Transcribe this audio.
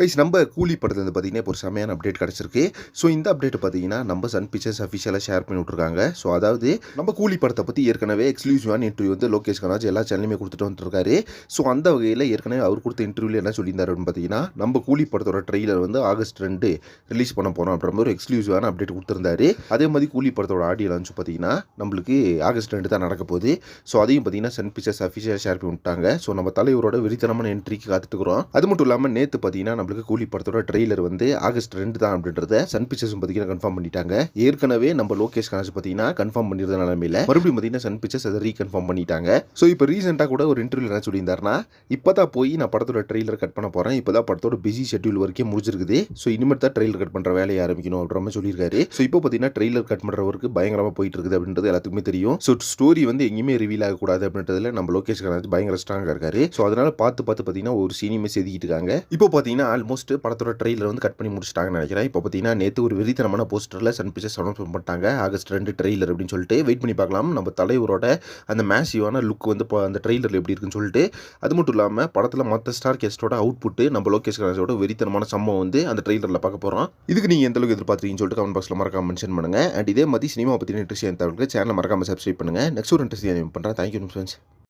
Guys நம்ம கூலி படத்துல வந்து பார்த்தீங்கன்னா இப்போ ஒரு செமையான அப்டேட் கிடச்சிருக்கு. ஸோ இந்த அப்டேட் பார்த்தீங்கன்னா நம்ம சன் பிக்சர்ஸ் அஃபிஷியலாக ஷேர் பண்ணி விட்ருக்காங்க ஸோ அதாவது நம்ம கூலி படத்தை பற்றி ஏற்கனவே எக்ஸ்க்ளூசிவான இன்டர்வியூ வந்து லோகேஷ் கனாஜ் எல்லா சேனலுமே கொடுத்துட்டு வந்துருக்காரு. ஸோ அந்த வகையில் ஏற்கனவே அவர் கொடுத்த இன்டர்வியூவில் என்ன சொல்லியிருந்தார் அப்படின்னு பார்த்தீங்கன்னா நம்ம கூலி படத்தோட ட்ரெய்லர் வந்து ஆகஸ்ட் ரெண்டு ரிலீஸ் பண்ண போகிறோம் அப்படின்ற மாதிரி ஒரு எக்ஸ்க்ளூசிவான அப்டேட் கொடுத்துருந்தாரு. அதே மாதிரி கூலி படத்தோட ஆடியோ லான்ச் பார்த்தீங்கன்னா நம்மளுக்கு ஆகஸ்ட் ரெண்டு தான் நடக்க போகுது. ஸோ அதையும் பார்த்தீங்கன்னா சன் பிக்சர்ஸ் அஃபிஷியலாக ஷேர் பண்ணி விட்டாங்க. ஸோ நம்ம தலைவரோட வெறித்தனமான என்ட்ரிக்கு காத்துட்டுக்கிறோம் அது மட்டும் இல்லாமல் நேற்று பார்த்தீங்கன்னா நம்மளுக்கு கூலி படத்தோட ட்ரெய்லர் வந்து ஆகஸ்ட் ரெண்டு தான் அப்படின்றத சன் பிக்சர்ஸும் பார்த்தீங்கன்னா கன்ஃபார்ம் பண்ணிட்டாங்க. ஏற்கனவே நம்ம லோகேஷ் கணேஷ் பார்த்தீங்கன்னா கன்ஃபார்ம் பண்ணியிருந்த நிலமையில மறுபடியும் பார்த்தீங்கன்னா சன் பிக்சர்ஸ் அதை ரீகன்ஃபார்ம் பண்ணிட்டாங்க. ஸோ இப்போ ரீசெண்டாக கூட ஒரு இன்டர்வியூ என்ன சொல்லியிருந்தாருன்னா இப்போ தான் போய் நான் படத்தோட ட்ரெய்லர் கட் பண்ண போகிறேன் இப்போ தான் படத்தோட பிஸி ஷெட்யூல் வரைக்கும் முடிஞ்சிருக்குது. ஸோ இனிமேல் தான் ட்ரெய்லர் கட் பண்ணுற வேலையை ஆரம்பிக்கணும் அப்படின்ற மாதிரி சொல்லியிருக்காரு. ஸோ இப்போ பார்த்தீங்கன்னா ட்ரெய்லர் கட் பண்ணுற ஒர்க்கு பயங்கரமாக போயிட்டு இருக்குது அப்படின்றது எல்லாத்துக்குமே தெரியும். ஸோ ஸ்டோரி வந்து எங்கேயுமே ரிவீல் ஆகக்கூடாது அப்படின்றதுல நம்ம லோகேஷ் கணேஷ் பயங்கர ஸ்ட்ராங்காக இருக்காரு. ஸோ அதனால பார்த்து பார்த்து பார்த்தீங்கன்னா ஒரு சீனியுமே செதுக்கிட்டு இருக்காங்க. இப்போ பார்த்தீங்கன்னா ஆல்மோஸ்ட் படத்தோட ட்ரெயிலர் வந்து கட் பண்ணி முடிச்சிட்டாங்கன்னு நினைக்கிறேன். இப்போ பார்த்தீங்கன்னா நேற்று ஒரு வெறித்தனமான போஸ்டரில் சன் பிக்சர்ஸ் அனௌன்ஸ் பண்ணிட்டாங்க. ஆகஸ்ட் ரெண்டு ட்ரெயிலர் அப்படின்னு சொல்லிட்டு. வெயிட் பண்ணி பார்க்கலாம். நம்ம தலைவரோட அந்த மேசிவான லுக் வந்து இப்போ அந்த ட்ரெயிலரில் எப்படி இருக்குன்னு சொல்லிட்டு. அது மட்டும் இல்லாமல் படத்தில் மற்ற ஸ்டார் கெஸ்டோட அவுட்புட்டு நம்ம லோகேஷ் கணேஷோட வெறித்தனமான சம்பவம் வந்து அந்த ட்ரெயிலரில் பார்க்க போகிறோம் இதுக்கு நீங்கள் எந்த எதிர்பார்த்துருக்கீங்கன்னு சொல்லிட்டு கமெண்ட் பாக்ஸில் மறக்காம மென்ஷன் பண்ணுங்கள் அண்ட் இதே மாதிரி சினிமா பற்றின இன்ட்ரெஸ்ட் தவிர்க்க சேனல் மறக்காமல் சப்ஸ்கிரைப் பண்ணுங்கள் நெக்ஸ்ட் ஒரு இன்ட்ரெஸ்ட் பண்ணுறேன் தேங்க்யூ ஃப்ரெண்ட்ஸ்